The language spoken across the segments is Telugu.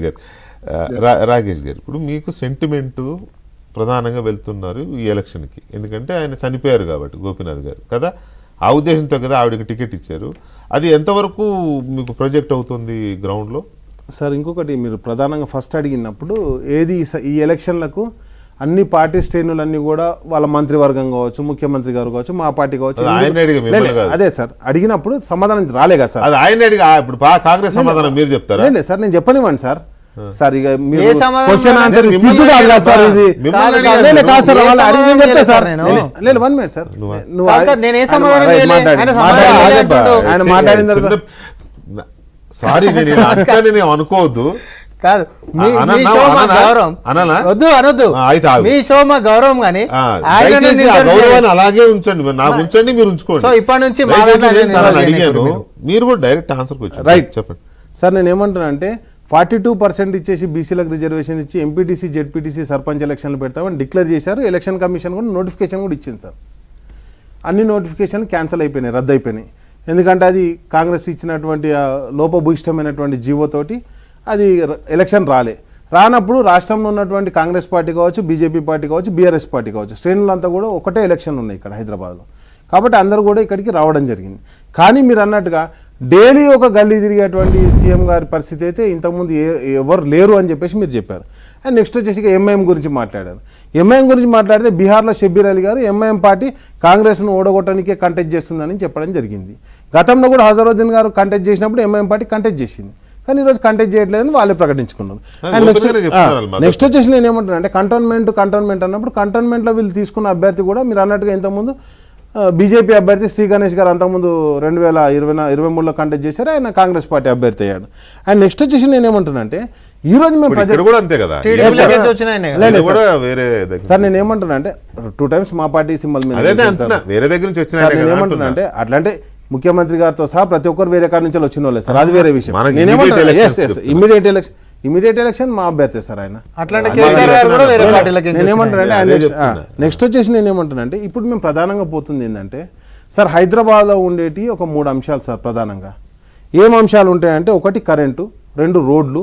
గారు. రాకేష్ గారు ఇప్పుడు మీకు సెంటిమెంటు ప్రధానంగా వెళ్తున్నారు ఈ ఎలక్షన్కి ఎందుకంటే ఆయన చనిపోయారు కాబట్టి గోపీనాథ్ గారు. కదా? ఆ ఉద్దేశంతో కదా ఆవిడకి టికెట్ ఇచ్చారు. అది ఎంతవరకు మీకు ప్రొజెక్ట్ అవుతుంది గ్రౌండ్లో సార్ ఇంకొకటి మీరు ప్రధానంగా ఫస్ట్ అడిగినప్పుడు ఏది ఈ ఎలక్షన్లకు అన్ని పార్టీ శ్రేణులన్నీ కూడా వాళ్ళ మంత్రివర్గం కావచ్చు ముఖ్యమంత్రి గారు కావచ్చు మా పార్టీ కావచ్చు అది సార్ అడిగినప్పుడు సమాధానం రాలే కదా సార్ అది ఆయన అడిగి ఆ, ఇప్పుడు కాంగ్రెస్ సమాధానం మీరు చెప్తారా లే, లే, సార్ నేను చెప్పనివ్వండి సార్ సార్ ఇక మీరు క్వశ్చన్ ఇవ్వాలి? ఆన్సర్ మిమ్మల్ని క్విజ్ కాదు కదా సార్ ఇది మిమ్మల్ని కాదు, అడిగాను. లే, లే, కాదు సార్ ఏ వాళ్ళు అడిగి నేను సమాధానం చెప్తా సార్ నేను? లే, లే, లేదు వన్ మినిట్ సార్ నువ్వు కాదు, కాదు, నేను ఏ సమాధానం ఆయన మాట్లాడిన తర్వాత సారీ నేను అనుకోవద్దు కాదు. మీ షో మా? గౌరవం. అననా? వద్దు అనొద్దు. మీ షో మా గౌరవం కానీ ఆయన అలాగే ఉంచండి. నాకు ఉంచండి మీరు ఉంచుకోండి. సో ఇప్పటి నుంచి అడిగాను మీరు. కూడా డైరెక్ట్ వచ్చారు. రైట్ చెప్పండి. సార్ నేను ఏమంటున్నానంటే ఫార్టీ టూ పర్సెంట్ ఇచ్చేసి బీసీలకు రిజర్వేషన్ ఇచ్చి ఎంపీటీసీ జెడ్పీటీసీ సర్పంచ్ ఎలక్షన్లు పెడతామని డిక్లేర్ చేశారు. ఎలక్షన్ కమిషన్ కూడా నోటిఫికేషన్ కూడా ఇచ్చింది సార్. అన్ని నోటిఫికేషన్ క్యాన్సిల్ అయిపోయినాయి రద్దు అయిపోయినాయి. ఎందుకంటే అది కాంగ్రెస్ ఇచ్చినటువంటి ఆ, లోపభూయిష్టమైనటువంటి జీవోతోటి అది ఎలక్షన్ రాలే. రానప్పుడు రాష్ట్రంలో ఉన్నటువంటి కాంగ్రెస్ పార్టీ కావచ్చు బీజేపీ పార్టీ కావచ్చు బీఆర్ఎస్ పార్టీ కావచ్చు శ్రేణులంతా కూడా ఒకటే ఎలక్షన్ ఉన్నాయి ఇక్కడ హైదరాబాద్లో. కాబట్టి అందరూ కూడా ఇక్కడికి రావడం జరిగింది. కానీ మీరు అన్నట్టుగా డైలీ ఒక గల్లీ తిరిగేటువంటి సీఎం గారి పరిస్థితి అయితే ఇంతకుముందు ఏ ఎవరు లేరు అని చెప్పేసి మీరు చెప్పారు. అండ్ నెక్స్ట్ వచ్చేసి ఎంఐఎం గురించి మాట్లాడారు. ఎంఐఎం గురించి మాట్లాడితే బీహార్లో షబ్బీర్ అలీ గారు ఎంఐఎం పార్టీ కాంగ్రెస్ను ఓడగొట్టడానికే కంటెస్ట్ చేస్తుందని చెప్పడం జరిగింది. గతంలో కూడా హజరుద్దీన్ గారు కంటెస్ట్ చేసినప్పుడు ఎంఐఎం పార్టీ కంటెస్ట్ చేసింది. కానీ ఈరోజు కంటెస్ట్ చేయట్లేదని వాళ్ళే ప్రకటించుకున్నారు. నెక్స్ట్ వచ్చేసి నేను ఏమంటున్నా అంటే కంటోన్మెంట్ కంటోన్మెంట్ అన్నప్పుడు కంటోన్మెంట్లో వీళ్ళు తీసుకున్న అభ్యర్థి కూడా మీరు అన్నట్టుగా ఇంతకుముందు బీజేపీ అభ్యర్థి శ్రీ గణేష్ గారు అంతకుముందు రెండు వేల ఇరవై నా- ఇరవై మూడులో కంటెస్ట్ చేశారు ఆయన కాంగ్రెస్ పార్టీ అభ్యర్థి అయ్యాడు. అండ్ నెక్స్ట్ వచ్చేసి నేను ఏమంటున్నా అంటే ఈ రోజు మేము ప్రజలు కూడా అంతే కదా. సార్. నేను ఏమంటున్నా అంటే టూ టైమ్స్ మా పార్టీ సింబల్ మీద వేరే దగ్గర నుంచి వచ్చిన నేను ఏమంటున్నా. అంటే అట్లా అంటే ముఖ్యమంత్రి గారితో సహా ప్రతి ఒక్కరు వేరే కాడ నుంచి వచ్చిన వాళ్ళే సార్. అది వేరే విషయం. ఇమీడియట్ ఎలక్షన్ ఇమీడియట్ ఎలక్షన్ మా అభ్యర్థి సార్ ఆయన. నేనేమంటానంటే నెక్స్ట్ వచ్చేసి నేను ఏమంటానంటే ఇప్పుడు మేము ప్రధానంగా పోతుంది ఏంటంటే సార్ హైదరాబాద్లో ఉండేటి ఒక మూడు అంశాలు సార్ ప్రధానంగా. ఏం అంశాలు ఉంటాయంటే ఒకటి కరెంటు రెండు రోడ్లు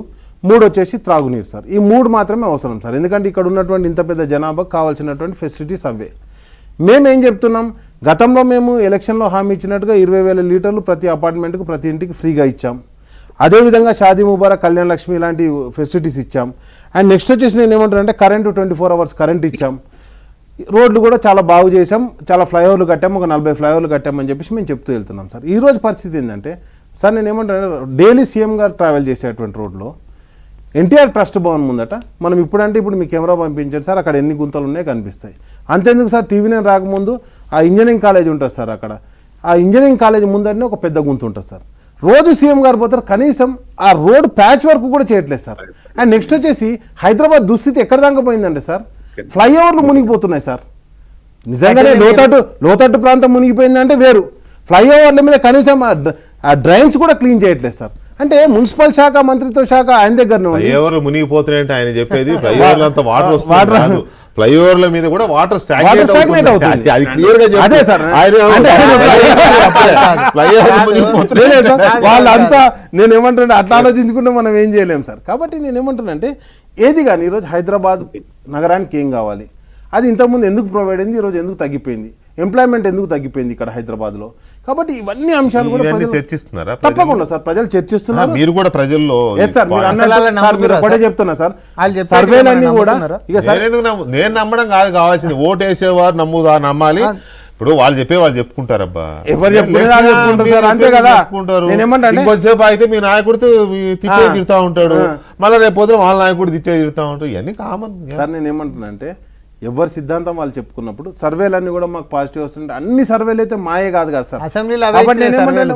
మూడు వచ్చేసి త్రాగునీరు సార్. ఈ మూడు మాత్రమే అవసరం సార్. ఎందుకంటే ఇక్కడ ఉన్నటువంటి ఇంత పెద్ద జనాభాకు కావాల్సినటువంటి ఫెసిలిటీస్ అవే. మేమేం చెప్తున్నాం? గతంలో మేము ఎలక్షన్లో హామీ ఇచ్చినట్టుగా ఇరవై వేల లీటర్లు ప్రతి అపార్ట్మెంట్కు ప్రతి ఇంటికి ఫ్రీగా ఇచ్చాం. అదేవిధంగా షాదీ ముబారక్ కళ్యాణ్ లక్ష్మి ఇలాంటి ఫెసిలిటీస్ ఇచ్చాం. అండ్ నెక్స్ట్ వచ్చేసి నేను ఏమంటానంటే current twenty four hours current ఇచ్చాం. రోడ్లు కూడా చాలా బాగు చేసాం చాలా ఫ్లైఓవర్లు కట్టాం. ఒక నలభై ఫ్లైఓవర్లు కట్టామని చెప్పేసి మేము చెప్తూ వెళ్తున్నాం సార్. ఈరోజు పరిస్థితి ఏంటంటే సార్ నేను ఏమంటాను డైలీ సీఎం గారు ట్రావెల్ చేసేటువంటి రోడ్లో ఎన్టీఆర్ ట్రస్ట్ భవన్ ముందట మనం ఇప్పుడంటే ఇప్పుడు మీ కెమెరా పంపించారు సార్ అక్కడ ఎన్ని గుంతలు ఉన్నాయో కనిపిస్తాయి. అంతేందుకు సార్ టీవీ నేను రాకముందు ఆ ఇంజనీరింగ్ కాలేజ్ ఉంటుంది సార్ అక్కడ. ఆ ఇంజనీరింగ్ కాలేజ్ ముందరనే ఒక పెద్ద గుంత ఉంటుంది సార్. రోజు సీఎం గారు పోతారు కనీసం ఆ రోడ్ ప్యాచ్ వర్క్ కూడా చేయట్లేదు సార్. అండ్ నెక్స్ట్ వచ్చేసి హైదరాబాద్ దుస్థితి ఎక్కడ దాకా పోయిందంటే సార్? ఫ్లైఓవర్లు మునిగిపోతున్నాయి సార్. నిజంగానే లోతట్టు లోతట్టు ప్రాంతం మునిగిపోయిందంటే వేరు. ఫ్లైఓవర్ల మీద కనీసం ఆ డ్రైన్స్ కూడా క్లీన్ చేయట్లేదు సార్. అంటే మున్సిపల్ శాఖ మంత్రిత్వ శాఖ ఆయన దగ్గరనే ఉంది. ఫ్లైఓవర్లు మునిగిపోతున్నాయంటే ఆయన చెప్పేది ఫ్లైఓవర్లు అంతా వాటర్ వస్తుంది ఫ్లైఓవర్ల మీద కూడా వాటర్ stagnate అవుతుంది. అది క్లియర్గా. అదే సార్. అంటే- మునిగిపోతున్నాయి. వాళ్ళంతా నేను ఏమంటున్నా అట్లా ఆలోచించుకుంటే మనం ఏం చేయలేం సార్. కాబట్టి నేను ఏమంటున్నానంటే ఏది కానీ ఈరోజు హైదరాబాద్ నగరానికి ఏం కావాలి? అది ఇంతకుముందు ఎందుకు ప్రొవైడ్ అయింది? ఈరోజు ఎందుకు తగ్గిపోయింది? ఎంప్లాయ్మెంట్ ఎందుకు తగ్గిపోయింది ఇక్కడ హైదరాబాద్లో? కాబట్టి ఇవన్నీ అంశాలు కూడా చర్చిస్తున్నారా? తప్పకుండా సార్ ప్రజలు చర్చిస్తున్నారు. మీరు కూడా ప్రజల్లో ఎస్ సార్ మీరు సార్ మీరు ఒకటే? చెప్తున్నా సార్. సర్వేలన్నీ కూడా? ఇక నేను ఎందుకు నమ్ము- నేను నమ్మడం కాదు కావాల్సింది. ఓటు వేసేవారు నమ్ముదా నమ్మాలి? ఇప్పుడు వాళ్ళు చెప్పే వాళ్ళు చెప్పుకుంటారబ్బా. ఎవరు చెప్పుకుంటారు సార్, అంతే కదా. ఇంకొద్దిసేపు అయితే మీ నాయకుడితో తిట్టే. తిడతా ఉంటాడు. మళ్ళీ రేపు పొద్దున వాళ్ళ నాయకుడు తిట్టే తిడతా ఉంటాడు. ఇవన్నీ కామన్. సార్ నేను ఏమంటున్నా అంటే ఎవరి సిద్ధాంతం వాళ్ళు చెప్పుకున్నప్పుడు సర్వేలన్నీ కూడా మాకు పాజిటివ్ వస్తుంటే అన్ని సర్వేలు అయితే మాయే కాదు కదా సార్. అసెంబ్లీలో సర్వేలు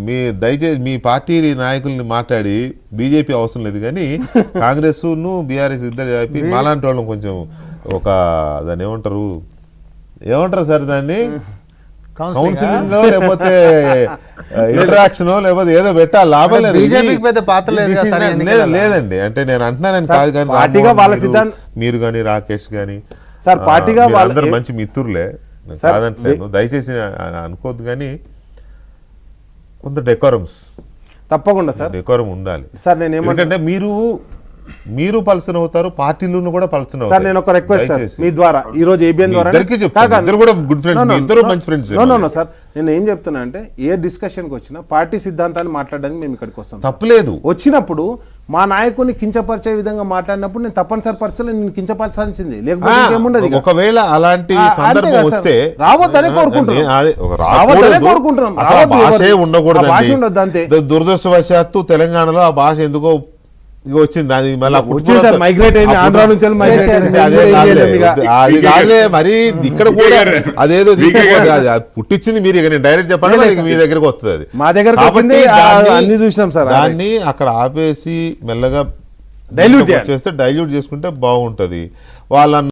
మీ- దయచేసి మీ పార్టీ నాయకుల్ని మాట్లాడి బీజేపీ అవసరం లేదు కానీ కాంగ్రెస్ను బీఆర్ఎస్ ఇద్దరు చెప్పి మాలాంటి వాళ్ళని కొంచెం ఒక దాన్ని ఏమంటారు? ఏమంటారు సార్ దాన్ని? కౌన్సిలింగ్ లేకపోతే ఇంటరాక్షన్ లేకపోతే ఏదో పెట్టాలి లాభం లేదు. పెద్ద పాత్ర లేదు లేదండి. అంటే నేను అంటున్నానని సార్, కాదు కానీ పార్టీగా వాళ్ళ మీరు- సిద్ధాంతం- మీరు కానీ రాకేష్ కానీ సార్, పార్టీగా వాళ్ళ- అందరు మంచి మిత్రులే. కాదంటలేను దయచేసి అనుకోవద్దు కానీ కొంత డెకోరమ్స్ తప్పకుండా సార్. డెకోరం ఉండాలి. సార్ నేను ఏమంటా మీరు మీరు పలసన అవుతారు పార్టీలను కూడా పలసన సార్ నేను ఒక రిక్వెస్ట్ సార్. మీ ద్వారా ఈ రోజు ఏబిఎన్ ద్వారా. ఇద్దరు కూడా. మీ ఇద్దరు మంచి నో నో మరి. సార్ నేను ఏం చెప్తున్నా అంటే ఏ డిస్కషన్కి వచ్చినా పార్టీ సిద్ధాంతాన్ని మాట్లాడడానికి మేము ఇక్కడికి వస్తాం తప్పులేదు వచ్చినప్పుడు మా నాయకుడిని కించపరిచే విధంగా మాట్లాడినప్పుడు నేను తప్పనిసరి పరిస్థితుల్లో నేను కించపరచాల్సింది లేకపోతే ఇక. ఒకవేళ అలాంటి సందర్భం. వస్తే రావద్దనే కోరుకుంటున్నాం. ఉండకూడదు భాష ఉండొద్దు అంతే. దురదృష్టవశాత్తు తెలంగాణలో ఆ భాష ఎందుకో ఇక వచ్చింది అది మళ్ళీ ఆ వచ్చింది సార్, పుట్టుకతో- migrate అయింది, ఆంధ్రా నుంచి అదే కాదులే. మరి ఇక్కడ కూడా అదేదో పుట్టించింది మీరు ఇక నేను డైరెక్ట్ మరి మీ దగ్గరకు వస్తుంది అది మా దాన్ని- అన్ని చూసినాం సార్. దాన్ని అక్కడ ఆపేసి మెల్లగా చేయాలి. చేస్తే డైల్యూట్ చేసుకుంటే బాగుంటది వాళ్ళ